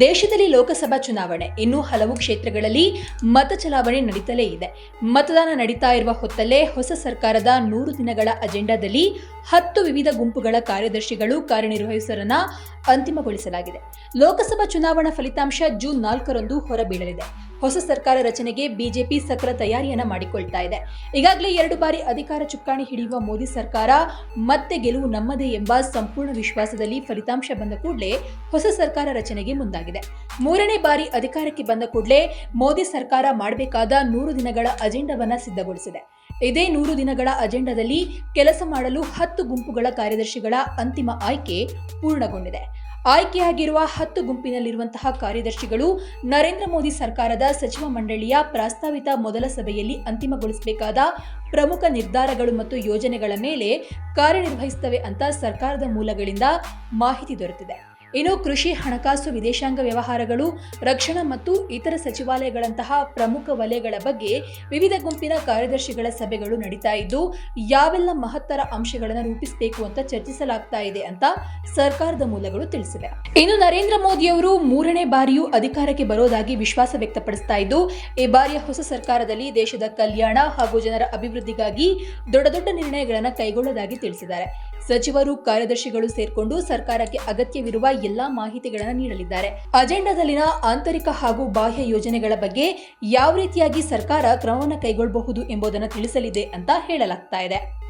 ದೇಶದಲ್ಲಿ ಲೋಕಸಭಾ ಚುನಾವಣೆ. ಇನ್ನೂ ಹಲವು ಕ್ಷೇತ್ರಗಳಲ್ಲಿ ಮತ ಚಲಾವಣೆ ನಡೀತಲೇ ಇದೆ. ಮತದಾನ ನಡೀತಾ ಇರುವ ಹೊತ್ತಲ್ಲೇ ಹೊಸ ಸರ್ಕಾರದ ನೂರು ದಿನಗಳ ಅಜೆಂಡಾದಲ್ಲಿ ಹತ್ತು ವಿವಿಧ ಗುಂಪುಗಳ ಕಾರ್ಯದರ್ಶಿಗಳು ಕಾರ್ಯನಿರ್ವಹಿಸರನ್ನ ಅಂತಿಮಗೊಳಿಸಲಾಗಿದೆ. ಲೋಕಸಭಾ ಚುನಾವಣಾ ಫಲಿತಾಂಶ ಜೂನ್ ನಾಲ್ಕರಂದು ಹೊರಬೀಳಲಿದೆ. ಹೊಸ ಸರ್ಕಾರ ರಚನೆಗೆ ಬಿಜೆಪಿ ಸಕಲ ತಯಾರಿಯನ್ನ ಮಾಡಿಕೊಳ್ತಾ ಇದೆ. ಈಗಾಗಲೇ ಎರಡು ಬಾರಿ ಅಧಿಕಾರ ಚುಕ್ಕಾಣಿ ಹಿಡಿಯುವ ಮೋದಿ ಸರ್ಕಾರ ಮತ್ತೆ ಗೆಲುವು ನಮ್ಮದೇ ಎಂಬ ಸಂಪೂರ್ಣ ವಿಶ್ವಾಸದಲ್ಲಿ ಫಲಿತಾಂಶ ಬಂದ ಕೂಡಲೇ ಹೊಸ ಸರ್ಕಾರ ರಚನೆಗೆ ಮುಂದಾಗಿದೆ. ಮೂರನೇ ಬಾರಿ ಅಧಿಕಾರಕ್ಕೆ ಬಂದ ಕೂಡಲೇ ಮೋದಿ ಸರ್ಕಾರ ಮಾಡಬೇಕಾದ ನೂರು ದಿನಗಳ ಅಜೆಂಡಾವನ್ನ ಸಿದ್ಧಗೊಳಿಸಿದೆ. ಇದೇ ನೂರು ದಿನಗಳ ಅಜೆಂಡಾದಲ್ಲಿ ಕೆಲಸ ಮಾಡಲು ಹತ್ತು ಗುಂಪುಗಳ ಕಾರ್ಯದರ್ಶಿಗಳ ಅಂತಿಮ ಆಯ್ಕೆ ಪೂರ್ಣಗೊಂಡಿದೆ. ಆಯ್ಕೆಯಾಗಿರುವ ಹತ್ತು ಗುಂಪಿನಲ್ಲಿರುವಂತಹ ಕಾರ್ಯದರ್ಶಿಗಳು ನರೇಂದ್ರ ಮೋದಿ ಸರ್ಕಾರದ ಸಚಿವ ಮಂಡಳಿಯ ಪ್ರಸ್ತಾವಿತ ಮೊದಲ ಸಭೆಯಲ್ಲಿ ಅಂತಿಮಗೊಳಿಸಬೇಕಾದ ಪ್ರಮುಖ ನಿರ್ಧಾರಗಳು ಮತ್ತು ಯೋಜನೆಗಳ ಮೇಲೆ ಕಾರ್ಯನಿರ್ವಹಿಸುತ್ತವೆ ಅಂತ ಸರ್ಕಾರದ ಮೂಲಗಳಿಂದ ಮಾಹಿತಿ ದೊರೆತಿದೆ. ಇನ್ನು ಕೃಷಿ ಹಣಕಾಸು ವಿದೇಶಾಂಗ ವ್ಯವಹಾರಗಳು, ರಕ್ಷಣಾ ಮತ್ತು ಇತರ ಸಚಿವಾಲಯಗಳಂತಹ ಪ್ರಮುಖ ವಲಯಗಳ ಬಗ್ಗೆ ವಿವಿಧ ಗುಂಪಿನ ಕಾರ್ಯದರ್ಶಿಗಳ ಸಭೆಗಳು ನಡೀತಾ ಇದ್ದು, ಯಾವೆಲ್ಲ ಮಹತ್ತರ ಅಂಶಗಳನ್ನು ರೂಪಿಸಬೇಕು ಅಂತ ಚರ್ಚಿಸಲಾಗ್ತಾ ಇದೆ ಅಂತ ಸರ್ಕಾರದ ಮೂಲಗಳು ತಿಳಿಸಿವೆ. ಇನ್ನು ನರೇಂದ್ರ ಮೋದಿಯವರು ಮೂರನೇ ಬಾರಿಯೂ ಅಧಿಕಾರಕ್ಕೆ ಬರೋದಾಗಿ ವಿಶ್ವಾಸ ವ್ಯಕ್ತಪಡಿಸ್ತಾ ಇದ್ದು, ಈ ಬಾರಿಯ ಹೊಸ ಸರ್ಕಾರದಲ್ಲಿ ದೇಶದ ಕಲ್ಯಾಣ ಹಾಗೂ ಜನರ ಅಭಿವೃದ್ಧಿಗಾಗಿ ದೊಡ್ಡ ದೊಡ್ಡ ನಿರ್ಣಯಗಳನ್ನು ಕೈಗೊಳ್ಳೋದಾಗಿ ತಿಳಿಸಿದ್ದಾರೆ. ಸಚಿವರು ಕಾರ್ಯದರ್ಶಿಗಳು ಸೇರ್ಕೊಂಡು ಸರ್ಕಾರಕ್ಕೆ ಅಗತ್ಯವಿರುವ ಎಲ್ಲಾ ಮಾಹಿತಿಗಳನ್ನು ನೀಡಲಿದ್ದಾರೆ. ಅಜೆಂಡಾದಲ್ಲಿನ ಆಂತರಿಕ ಹಾಗೂ ಬಾಹ್ಯ ಯೋಜನೆಗಳ ಬಗ್ಗೆ ಯಾವ ರೀತಿಯಾಗಿ ಸರ್ಕಾರ ಕ್ರಮವನ್ನು ಕೈಗೊಳ್ಳಬಹುದು ಎಂಬುದನ್ನು ತಿಳಿಸಲಿದೆ ಅಂತ ಹೇಳಲಾಗ್ತಾ ಇದೆ.